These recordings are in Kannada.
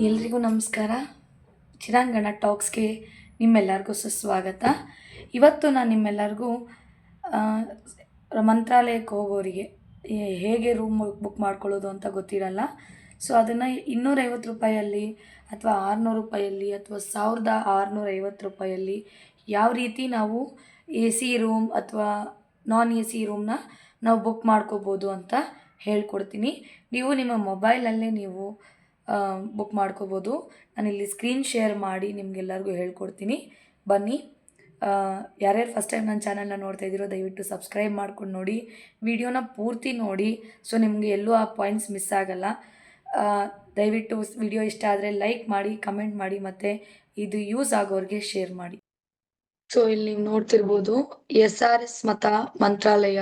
ಎಲ್ರಿಗೂ ನಮಸ್ಕಾರ. ಚಿರಾಂಗಣ ಟಾಕ್ಸ್ಗೆ ನಿಮ್ಮೆಲ್ಲರಿಗೂ ಸುಸ್ವಾಗತ. ಇವತ್ತು ನಾನು ನಿಮ್ಮೆಲ್ಲರಿಗೂ ಮಂತ್ರಾಲಯಕ್ಕೆ ಹೋಗೋರಿಗೆ ಹೇಗೆ ರೂಮ್ ಬುಕ್ ಮಾಡ್ಕೊಳ್ಳೋದು ಅಂತ ಗೊತ್ತಿರಲ್ಲ. ಸೊ, ಅದನ್ನು ಇನ್ನೂರೈವತ್ತು ರೂಪಾಯಲ್ಲಿ ಅಥವಾ ಆರುನೂರು ರೂಪಾಯಲ್ಲಿ ಅಥವಾ ಸಾವಿರದ ಆರುನೂರೈವತ್ತು ರೂಪಾಯಲ್ಲಿ ಯಾವ ರೀತಿ ನಾವು ಎ ಸಿ ರೂಮ್ ಅಥವಾ ನಾನ್ ಎ ಸಿ ರೂಮ್ನ ನಾವು ಬುಕ್ ಮಾಡ್ಕೋಬೋದು ಅಂತ ಹೇಳ್ಕೊಡ್ತೀನಿ. ನೀವು ನಿಮ್ಮ ಮೊಬೈಲಲ್ಲೇ ನೀವು ಬುಕ್ ಮಾಡ್ಕೋಬೋದು. ನಾನಿಲ್ಲಿ ಸ್ಕ್ರೀನ್ ಶೇರ್ ಮಾಡಿ ನಿಮಗೆಲ್ಲರಿಗೂ ಹೇಳ್ಕೊಡ್ತೀನಿ. ಬನ್ನಿ. ಯಾರ್ಯಾರು ಫಸ್ಟ್ ಟೈಮ್ ನನ್ನ ಚಾನಲ್ನ ನೋಡ್ತಾ ಇದ್ದೀರೋ ದಯವಿಟ್ಟು ಸಬ್ಸ್ಕ್ರೈಬ್ ಮಾಡ್ಕೊಂಡು ನೋಡಿ. ವಿಡಿಯೋನ ಪೂರ್ತಿ ನೋಡಿ. ಸೊ ನಿಮಗೆ ಎಲ್ಲೂ ಆ ಪಾಯಿಂಟ್ಸ್ ಮಿಸ್ ಆಗಲ್ಲ. ದಯವಿಟ್ಟು ವಿಡಿಯೋ ಇಷ್ಟ ಆದರೆ ಲೈಕ್ ಮಾಡಿ ಕಮೆಂಟ್ ಮಾಡಿ ಮತ್ತು ಇದು ಯೂಸ್ ಆಗೋರಿಗೆ ಶೇರ್ ಮಾಡಿ. ಸೊ ಇಲ್ಲಿ ನೀವು ನೋಡ್ತಿರ್ಬೋದು ಎಸ್ ಆರ್ ಎಸ್ ಮತ ಮಂತ್ರಾಲಯ.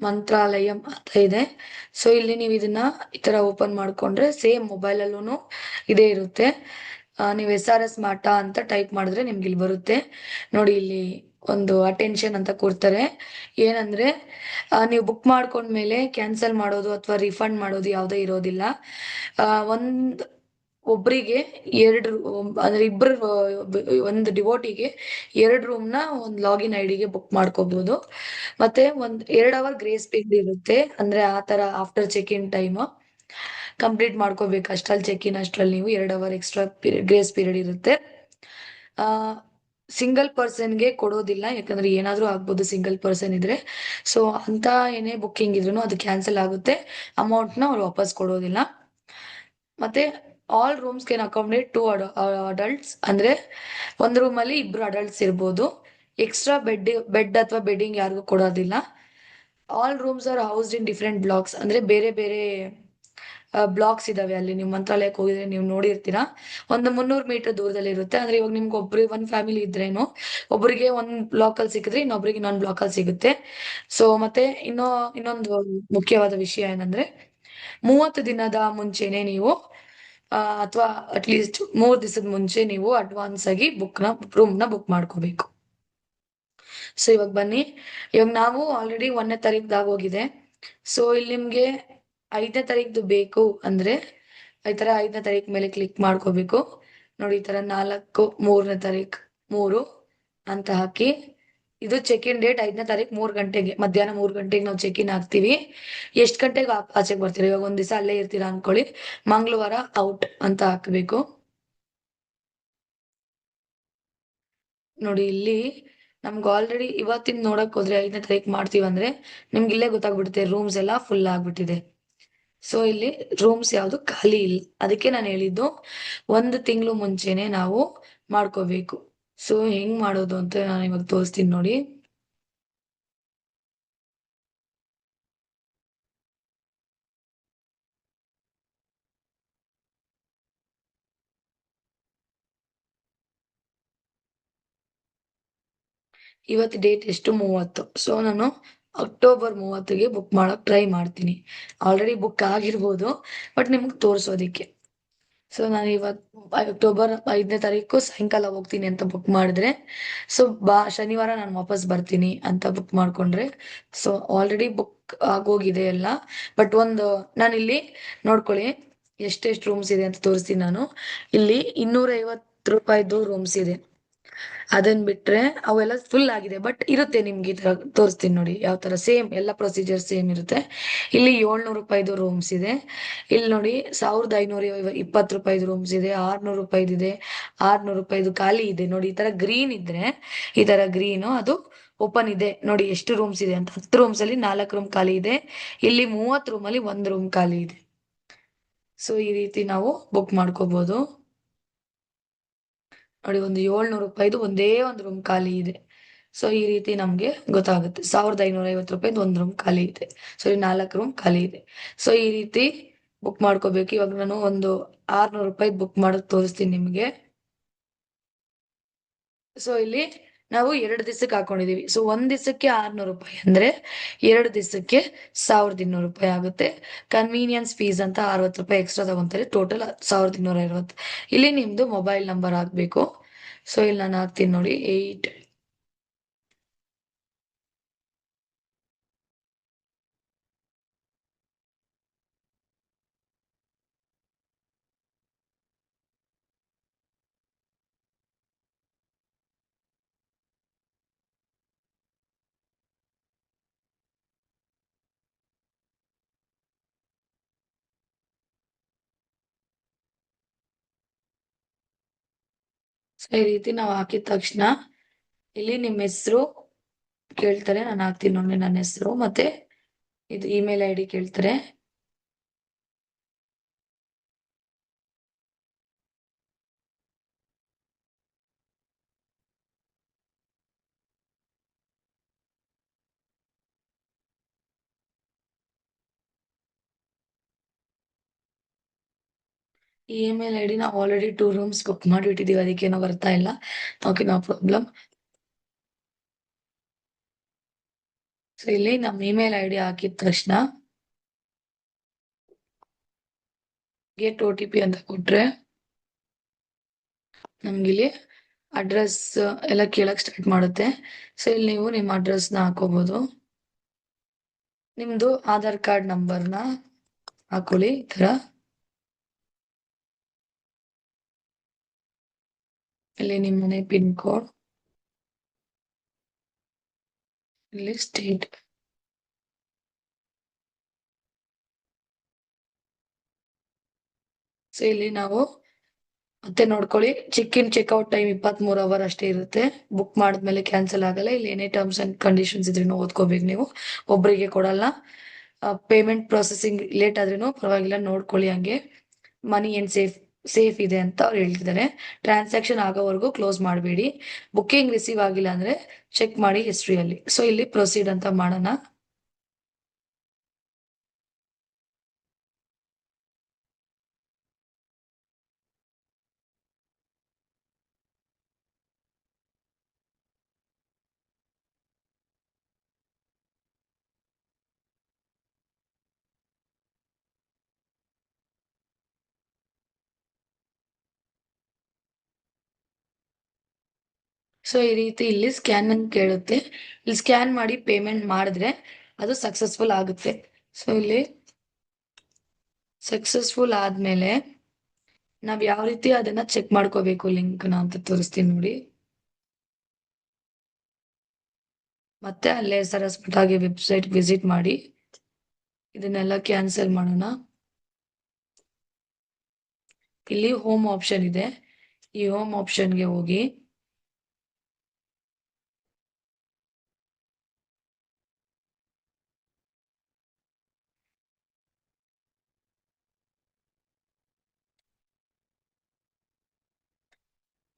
ಮಂತ್ರಾಲಯಂ ಅಂತ ಇದೆ. ಸೊ ಇಲ್ಲಿ ನೀವು ಇದನ್ನ ಈ ತರ ಓಪನ್ ಮಾಡ್ಕೊಂಡ್ರೆ ಸೇಮ್ ಮೊಬೈಲ್ ಅಲ್ಲೂ ಇದೇ ಇರುತ್ತೆ. ನೀವು ಎಸ್ ಆರ್ ಎಸ್ ಮಾಟ ಅಂತ ಟೈಪ್ ಮಾಡಿದ್ರೆ ನಿಮ್ಗೆ ಇಲ್ಲಿ ಬರುತ್ತೆ. ನೋಡಿ, ಇಲ್ಲಿ ಒಂದು ಅಟೆನ್ಷನ್ ಅಂತ ಕೊಡ್ತಾರೆ. ಏನಂದ್ರೆ ನೀವು ಬುಕ್ ಮಾಡ್ಕೊಂಡ್ಮೇಲೆ ಕ್ಯಾನ್ಸಲ್ ಮಾಡೋದು ಅಥವಾ ರಿಫಂಡ್ ಮಾಡೋದು ಯಾವುದೇ ಇರೋದಿಲ್ಲ. ಒಂದ್ ಒಬ್ರಿಗೆ ಎರಡು ಅಂದ್ರೆ ಇಬ್ಬರು ಒಂದು ಡಿವೋಟಿಗೆ ಎರಡು ರೂಮ್ನ ಒಂದು ಲಾಗಿನ್ ಐ ಡಿಗೆ ಬುಕ್ ಮಾಡ್ಕೋಬಹುದು ಮತ್ತೆ ಒಂದ್, ಎರಡ್ ಅವರ್ ಗ್ರೇಸ್ ಪೀರಿಯಡ್ ಇರುತ್ತೆ. ಅಂದ್ರೆ ಆ ತರ after check in time complete ಮಾಡ್ಕೋಬೇಕು. ಅಷ್ಟ್ರಲ್ಲಿ ಚೆಕ್ ಇನ್ ಅಷ್ಟ್ರಲ್ಲಿ ನೀವು ಎರಡ್ ಅವರ್ ಎಕ್ಸ್ಟ್ರಾ ಗ್ರೇಸ್ ಪೀರಿಯಡ್ ಇರುತ್ತೆ. ಆ ಸಿಂಗಲ್ ಪರ್ಸನ್ಗೆ ಕೊಡೋದಿಲ್ಲ. ಯಾಕಂದ್ರೆ ಏನಾದ್ರೂ ಆಗ್ಬೋದು ಸಿಂಗಲ್ ಪರ್ಸನ್ ಇದ್ರೆ. ಸೊ ಅಂತ ಏನೇ ಬುಕ್ಕಿಂಗ್ ಇದ್ರು ಅದು ಕ್ಯಾನ್ಸಲ್ ಆಗುತ್ತೆ. ಅಮೌಂಟ್ನ ಅವ್ರು ವಾಪಸ್ ಕೊಡೋದಿಲ್ಲ. ಮತ್ತೆ all rooms can accommodate two adults ಅಂದ್ರೆ ಒಂದ್ ರೂಮ್ ಅಲ್ಲಿ ಇಬ್ರು ಅಡಲ್ಟ್ಸ್ ಇರ್ಬೋದು. ಎಕ್ಸ್ಟ್ರಾ ಬೆಡ್ ಬೆಡ್ ಅಥವಾ ಬೆಡ್ಡಿಂಗ್ ಯಾರಿಗೂ ಕೊಡೋದಿಲ್ಲ. All rooms are housed in different blocks ಅಂದ್ರೆ ಬೇರೆ ಬೇರೆ ಬ್ಲಾಕ್ಸ್ ಇದಾವೆ ಅಲ್ಲಿ. ನೀವು ಮಂತ್ರಾಲಯಕ್ಕೆ ಹೋಗಿದ್ರೆ ನೀವು ನೋಡಿರ್ತೀರಾ. ಒಂದು ಮುನ್ನೂರು ಮೀಟರ್ ದೂರದಲ್ಲಿ ಇರುತ್ತೆ. ಅಂದ್ರೆ ಇವಾಗ ನಿಮ್ಗೆ ಒಬ್ರಿಗೆ ಒನ್ ಫ್ಯಾಮಿಲಿ ಇದ್ರೇನು, ಒಬ್ರಿಗೆ ಒಂದ್ ಬ್ಲಾಕ್ ಅಲ್ಲಿ ಸಿಕ್ಕಿದ್ರೆ ಇನ್ನೊಬ್ರಿಗೆ ಇನ್ನೊಂದು ಬ್ಲಾಕ್ ಅಲ್ಲಿ ಸಿಗುತ್ತೆ. ಸೊ ಮತ್ತೆ ಇನ್ನೂ, ಇನ್ನೊಂದು ಮುಖ್ಯವಾದ ವಿಷಯ ಏನಂದ್ರೆ, ಮೂವತ್ತು ದಿನದ ಮುಂಚೆನೆ ನೀವು ಅಥವಾ ಅಟ್ಲೀಸ್ಟ್ ಮೂರ್ ದಿವಸದ ಮುಂಚೆ ನೀವು ಅಡ್ವಾನ್ಸ್ ಆಗಿ ಬುಕ್ನ ರೂಮ್ನ ಬುಕ್ ಮಾಡ್ಕೋಬೇಕು. ಸೊ ಇವಾಗ ಬನ್ನಿ. ಇವಾಗ ನಾವು ಆಲ್ರೆಡಿ ಒಂದನೇ ತಾರೀಕ್ದಾಗ ಹೋಗಿದೆ. ಸೊ ಇಲ್ಲಿ ನಿಮ್ಗೆ ಐದನೇ ತಾರೀಕ್ದು ಬೇಕು ಅಂದ್ರೆ, ಈ ತರ ಐದನೇ ತಾರೀಕ್ ಮೇಲೆ ಕ್ಲಿಕ್ ಮಾಡ್ಕೋಬೇಕು. ನೋಡಿ, ಈ ತರ ನಾಲ್ಕು, ಮೂರನೇ ತಾರೀಕ್, ಮೂರು ಅಂತ ಹಾಕಿ ಇದು ಚೆಕ್ ಇನ್ ಡೇಟ್ ಐದನೇ ತಾರೀಕ್ ಮೂರ್ ಗಂಟೆಗೆ. ಮಧ್ಯಾಹ್ನ ಮೂರ್ ಗಂಟೆಗೆ ನಾವು ಚೆಕ್ ಇನ್ ಆಗ್ತೀವಿ. ಎಷ್ಟ್ ಗಂಟೆಗೆ ಆಚೆಗೆ ಬರ್ತೀರಾ? ಇವಾಗ ಒಂದ್ ದಿವಸ ಅಲ್ಲೇ ಇರ್ತೀರಾ ಅನ್ಕೊಳ್ಳಿ. ಮಂಗಳವಾರ ಔಟ್ ಅಂತ ಹಾಕ್ಬೇಕು. ನೋಡಿ ಇಲ್ಲಿ ನಮ್ಗೆ ಆಲ್ರೆಡಿ ಇವತ್ತಿನ ನೋಡಕ್ ಹೋದ್ರೆ ಐದನೇ ತಾರೀಕು ಮಾಡ್ತೀವಿ ಅಂದ್ರೆ ನಿಮ್ಗೆ ಇಲ್ಲೇ ಗೊತ್ತಾಗ್ಬಿಡುತ್ತೆ. ರೂಮ್ಸ್ ಎಲ್ಲ ಫುಲ್ ಆಗ್ಬಿಟ್ಟಿದೆ. ಸೊ ಇಲ್ಲಿ ರೂಮ್ಸ್ ಯಾವ್ದು ಖಾಲಿ ಇಲ್ಲ ಅದಕ್ಕೆ ನಾನು ಹೇಳಿದ್ದು ಒಂದು ತಿಂಗಳು ಮುಂಚೆನೆ ನಾವು ಮಾಡ್ಕೋಬೇಕು. ಸೊ ಹೆಂಗ್ ಮಾಡೋದು ಅಂತ ನಾನು ಇವಾಗ ತೋರಿಸ್ತೀನಿ ನೋಡಿ. ಇವತ್ತು ಡೇಟ್ ಎಷ್ಟು? ಮೂವತ್ತು. ಸೊ ನಾನು ಅಕ್ಟೋಬರ್ ಮೂವತ್ತಿಗೆ ಬುಕ್ ಮಾಡಕ್ ಟ್ರೈ ಮಾಡ್ತೀನಿ. ಆಲ್ರೆಡಿ ಬುಕ್ ಆಗಿರ್ಬೋದು, ಬಟ್ ನಿಮ್ಗೆ ತೋರಿಸೋದಿಕ್ಕೆ. ಸೊ ನಾನು ಇವತ್ ಅಕ್ಟೋಬರ್ ಐದನೇ ತಾರೀಕು ಸಾಯಂಕಾಲ ಹೋಗ್ತೀನಿ ಅಂತ ಬುಕ್ ಮಾಡಿದ್ರೆ. ಸೊ ಬಾ, ಶನಿವಾರ ನಾನು ವಾಪಸ್ ಬರ್ತೀನಿ ಅಂತ ಬುಕ್ ಮಾಡ್ಕೊಂಡ್ರೆ. ಸೊ ಆಲ್ರೆಡಿ ಬುಕ್ ಆಗೋಗಿದೆ ಎಲ್ಲ. ಬಟ್ ಒಂದು ನಾನು ಇಲ್ಲಿ ನೋಡ್ಕೊಳ್ಳಿ ಎಷ್ಟೆಷ್ಟು ರೂಮ್ಸ್ ಇದೆ ಅಂತ ತೋರಿಸ್ತೀನಿ ನಾನು. ಇಲ್ಲಿ ಇನ್ನೂರ ಐವತ್ತು ರೂಪಾಯಿದು ರೂಮ್ಸ್ ಇದೆ. ಅದನ್ ಬಿಟ್ರೆ ಅವೆಲ್ಲ ಫುಲ್ ಆಗಿದೆ. ಬಟ್ ಇರುತ್ತೆ ನಿಮ್ಗೆ ಈ ತರ ತೋರಿಸ್ತೀನಿ ನೋಡಿ ಯಾವ ತರ. ಸೇಮ್ ಎಲ್ಲ ಪ್ರೊಸೀಜರ್ ಸೇಮ್ ಇರುತ್ತೆ. ಇಲ್ಲಿ ಏಳ್ನೂರು ರೂಪಾಯಿದು ರೂಮ್ಸ್ ಇದೆ. ಇಲ್ಲಿ ನೋಡಿ ಸಾವಿರದ ಐನೂರ ಇಪ್ಪತ್ತು ರೂಪಾಯಿದು ರೂಮ್ಸ್ ಇದೆ, ಆರ್ನೂರು ರೂಪಾಯಿದು ಇದೆ, ಆರ್ನೂರು ರೂಪಾಯಿದು ಖಾಲಿ ಇದೆ. ನೋಡಿ ಈ ತರ ಗ್ರೀನ್ ಇದ್ರೆ, ಈ ತರ ಗ್ರೀನು ಅದು ಓಪನ್ ಇದೆ. ನೋಡಿ ಎಷ್ಟು ರೂಮ್ಸ್ ಇದೆ ಅಂತ. ಹತ್ತು ರೂಮ್ಸ್ ಅಲ್ಲಿ ನಾಲ್ಕು ರೂಮ್ ಖಾಲಿ ಇದೆ. ಇಲ್ಲಿ ಮೂವತ್ತು ರೂಮ್ ಅಲ್ಲಿ ಒಂದು ರೂಮ್ ಖಾಲಿ ಇದೆ. ಸೊ ಈ ರೀತಿ ನಾವು ಬುಕ್ ಮಾಡ್ಕೋಬಹುದು ನೋಡಿ, ಒಂದು ಏಳ್ನೂರು ರೂಪಾಯಿದು ಒಂದೇ ಒಂದು ರೂಮ್ ಖಾಲಿ ಇದೆ. ಸೊ ಈ ರೀತಿ ನಮ್ಗೆ ಗೊತ್ತಾಗುತ್ತೆ. ಸಾವಿರದ ಐನೂರ ಐವತ್ತು ರೂಪಾಯಿದು ಒಂದು ರೂಮ್ ಖಾಲಿ ಇದೆ. ಸಾರಿ ನಾಲ್ಕು ರೂಮ್ ಖಾಲಿ ಇದೆ. ಸೊ ಈ ರೀತಿ ಬುಕ್ ಮಾಡ್ಕೋಬೇಕು. ಇವಾಗ ನಾನು ಒಂದು ಆರ್ನೂರು ರೂಪಾಯಿ ಬುಕ್ ಮಾಡೋದು ತೋರಿಸ್ತೀನಿ ನಿಮ್ಗೆ. ಸೊ ಇಲ್ಲಿ ನಾವು ಎರಡು ದಿವಸಕ್ಕೆ ಹಾಕೊಂಡಿದೀವಿ. ಸೊ ಒಂದ್ ದಿವಸಕ್ಕೆ ಆರ್ನೂರು ರೂಪಾಯಿ ಅಂದ್ರೆ ಎರಡು ದಿವಸಕ್ಕೆ ಸಾವಿರದ ಇನ್ನೂರು ರೂಪಾಯಿ ಆಗುತ್ತೆ. ಕನ್ವೀನಿಯನ್ಸ್ ಫೀಸ್ ಅಂತ ಅರವತ್ತು ರೂಪಾಯಿ ಎಕ್ಸ್ಟ್ರಾ ತಗೊಂತಾರೆ. ಟೋಟಲ್ ಸಾವಿರದ ಇನ್ನೂರ ಅರವತ್ತು. ಇಲ್ಲಿ ನಿಮ್ದು ಮೊಬೈಲ್ ನಂಬರ್ ಹಾಕ್ಬೇಕು. ಸೊ ಇಲ್ಲಿ ನಾನು ಹಾಕ್ತೀನಿ ನೋಡಿ. ಏಯ್ಟ್ ಸೊ ಈ ರೀತಿ ನಾವು ಹಾಕಿದ ತಕ್ಷಣ ಇಲ್ಲಿ ನಿಮ್ಮ ಹೆಸರು ಕೇಳ್ತಾರೆ, ನಾನು ಹಾಕ್ತೀನಿ ನೋಡಿ ನನ್ನ ಹೆಸರು, ಮತ್ತೆ ಇದು ಇಮೇಲ್ ಐ ಡಿ ಕೇಳ್ತಾರೆ. ಈ ಇಮೇಲ್ ಐ ಡಿ ನಾವು ಆಲ್ರೆಡಿ ಟೂ ರೂಮ್ಸ್ ಬುಕ್ ಮಾಡಿಬಿಟ್ಟಿದೀವಿ ಅದಕ್ಕೇನೋ ಬರ್ತಾ ಇಲ್ಲ. ಓಕೆ ನೋ ಪ್ರಾಬ್ಲಮ್ ಸೊ ಇಲ್ಲಿ ನಮ್ಮ ಇಮೇಲ್ ಐ ಡಿ ಹಾಕಿದ ತಕ್ಷಣ ಗೆಟ್ ಓ ಟಿ ಪಿ ಅಂತ ಕೊಟ್ರೆ ನಮ್ಗಿಲ್ಲಿ ಅಡ್ರೆಸ್ ಎಲ್ಲ ಕೇಳಕ್ ಸ್ಟಾರ್ಟ್ ಮಾಡುತ್ತೆ. ಸೊ ಇಲ್ಲಿ ನೀವು ನಿಮ್ಮ ಅಡ್ರೆಸ್ನ ಹಾಕೋಬಹುದು ನಿಮ್ದು ಆಧಾರ್ ಕಾರ್ಡ್ ನಂಬರ್ನ ಹಾಕೊಳ್ಳಿ ಈ ತರ. ಇಲ್ಲಿ ನಿಮ್ಮ ಮನೆ ಪಿನ್ ಕೋಡ್. ಇಲ್ಲಿ ಸ್ಟೇಟ್ ಸೊ ಇಲ್ಲಿ ನಾವು ಮತ್ತೆ ನೋಡ್ಕೊಳ್ಳಿ. ಚೆಕ್ ಇನ್ ಚೆಕ್ಔಟ್ ಟೈಮ್ ಇಪ್ಪತ್ತ್ ಮೂರ್ ಅವರ್ ಅಷ್ಟೇ ಇರುತ್ತೆ. ಬುಕ್ ಮಾಡಿದ್ಮೇಲೆ ಕ್ಯಾನ್ಸಲ್ ಆಗಲ್ಲ. ಇಲ್ಲಿ ಏನೇ ಟರ್ಮ್ಸ್ ಅಂಡ್ ಕಂಡೀಷನ್ಸ್ ಇದ್ರೂ ಓದ್ಕೋಬೇಕು ನೀವು. ಒಬ್ಬರಿಗೆ ಕೊಡಲ್ಲ. ಪೇಮೆಂಟ್ ಪ್ರೊಸೆಸಿಂಗ್ ಲೇಟ್ ಆದ್ರೂ ಪರವಾಗಿಲ್ಲ. ನೋಡ್ಕೊಳ್ಳಿ ಹಂಗೆ. ಮನಿ ಏನ್ ಸೇಫ್ ಸೇಫ್ ಇದೆ ಅಂತ ಅವ್ರು ಹೇಳ್ತಿದ್ದಾರೆ. ಟ್ರಾನ್ಸಾಕ್ಷನ್ ಆಗೋವರೆಗೂ ಕ್ಲೋಸ್ ಮಾಡಬೇಡಿ. ಬುಕ್ಕಿಂಗ್ ರಿಸೀವ್ ಆಗಿಲ್ಲ ಅಂದ್ರೆ ಚೆಕ್ ಮಾಡಿ ಹಿಸ್ಟ್ರಿಯಲ್ಲಿ ಸೊ ಇಲ್ಲಿ ಪ್ರೊಸೀಡ್ ಅಂತ ಮಾಡೋಣ. ಸೊ ಈ ರೀತಿ ಇಲ್ಲಿ ಸ್ಕ್ಯಾನ್ ಅಂತ ಕೇಳುತ್ತೆ. ಇಲ್ಲಿ ಸ್ಕ್ಯಾನ್ ಮಾಡಿ ಪೇಮೆಂಟ್ ಮಾಡಿದ್ರೆ ಅದು ಸಕ್ಸಸ್ಫುಲ್ ಆಗುತ್ತೆ. ಸೊ ಇಲ್ಲಿ ಸಕ್ಸಸ್ಫುಲ್ ಆದ್ಮೇಲೆ ನಾವ್ ಯಾವ ರೀತಿ ಅದನ್ನ ಚೆಕ್ ಮಾಡ್ಕೋಬೇಕು ಲಿಂಕ್ನ ಅಂತ ತೋರಿಸ್ತೀನಿ ನೋಡಿ. ಮತ್ತೆ ಅಲ್ಲೇ ಸರಸ್ಮಠಾಗಿ ವೆಬ್ಸೈಟ್ ವಿಸಿಟ್ ಮಾಡಿ. ಇದನ್ನೆಲ್ಲ ಕ್ಯಾನ್ಸಲ್ ಮಾಡೋಣ. ಇಲ್ಲಿ ಹೋಮ್ ಆಪ್ಷನ್ ಇದೆ. ಈ ಹೋಮ್ ಆಪ್ಷನ್ಗೆ ಹೋಗಿ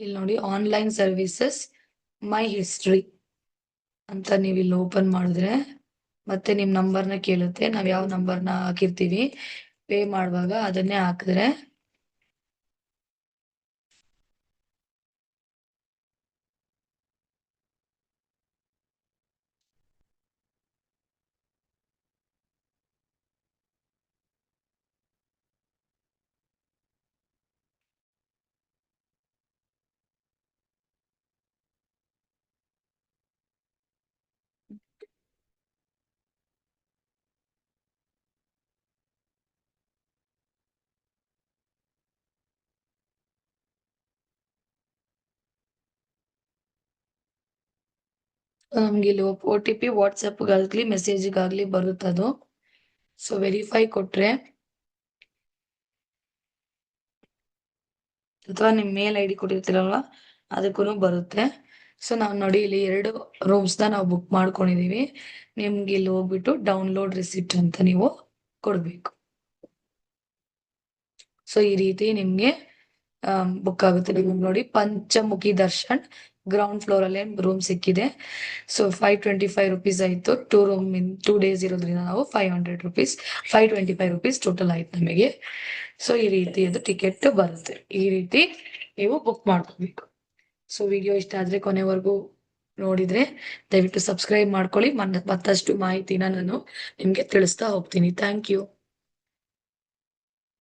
ಇಲ್ಲಿ ನೋಡಿ ಆನ್ಲೈನ್ ಸರ್ವಿಸಸ್ ಮೈ ಹಿಸ್ಟ್ರಿ ಅಂತ ನೀವು ಇಲ್ಲಿ ಓಪನ್ ಮಾಡಿದ್ರೆ ಮತ್ತೆ ನಿಮ್ ನಂಬರ್ನ ಕೇಳುತ್ತೆ. ನಾವ್ ಯಾವ ನಂಬರ್ನ ಹಾಕಿರ್ತೀವಿ ಪೇ ಮಾಡುವಾಗ ಅದನ್ನೇ ಹಾಕಿದ್ರೆ ನಮ್ಗೆ ಇಲ್ಲಿ ಒ ಟಿ ಪಿ ವಾಟ್ಸಪ್ಗಾಗ್ಲಿ ಮೆಸೇಜ್ಗಾಗ್ಲಿ ಬರುತ್ತದು ಸೊ ವೆರಿಫೈ ಕೊಟ್ರೆ. ಅಥವಾ ನಿಮ್ ಮೇಲ್ ಐ ಡಿ ಕೊಟ್ಟಿರ್ತೀರಲ್ವ ಅದಕ್ಕೂ ಬರುತ್ತೆ. ಸೊ ನಾವು ನೋಡಿ ಇಲ್ಲಿ ಎರಡು ರೂಮ್ಸ್ನ ನಾವು ಬುಕ್ ಮಾಡ್ಕೊಂಡಿದೀವಿ. ನಿಮ್ಗೆ ಇಲ್ಲಿ ಹೋಗ್ಬಿಟ್ಟು ಡೌನ್ಲೋಡ್ ರಿಸಿಪ್ಟ್ ಅಂತ ನೀವು ಕೊಡ್ಬೇಕು. ಸೊ ಈ ರೀತಿ ನಿಮ್ಗೆ ಬುಕ್ ಆಗುತ್ತೆ. ನೋಡಿ, ಪಂಚಮುಖಿ ದರ್ಶನ್ ಗ್ರೌಂಡ್ ಫ್ಲೋರ್ ಅಲ್ಲೇ ರೂಮ್ ಸಿಕ್ಕಿದೆ. So five twenty five rupees ಆಯ್ತು. Two room in two days ಇರೋದ್ರಿಂದ ನಾವು five hundred rupees five twenty five rupees total ಆಯ್ತು ನಮಗೆ. ಸೊ ಈ ರೀತಿ ಅದು ಟಿಕೆಟ್ ಬರುತ್ತೆ. ಈ ರೀತಿ ನೀವು ಬುಕ್ ಮಾಡ್ಕೋಬೇಕು. ಸೊ ವಿಡಿಯೋ ಇಷ್ಟ ಆದ್ರೆ ಕೊನೆವರೆಗೂ ನೋಡಿದ್ರೆ ದಯವಿಟ್ಟು ಸಬ್ಸ್ಕ್ರೈಬ್ ಮಾಡ್ಕೊಳ್ಳಿ. ಮತ್ತಷ್ಟು ಮಾಹಿತಿನ ನಾನು ನಿಮ್ಗೆ ತಿಳಿಸ್ತಾ ಹೋಗ್ತೀನಿ. Thank you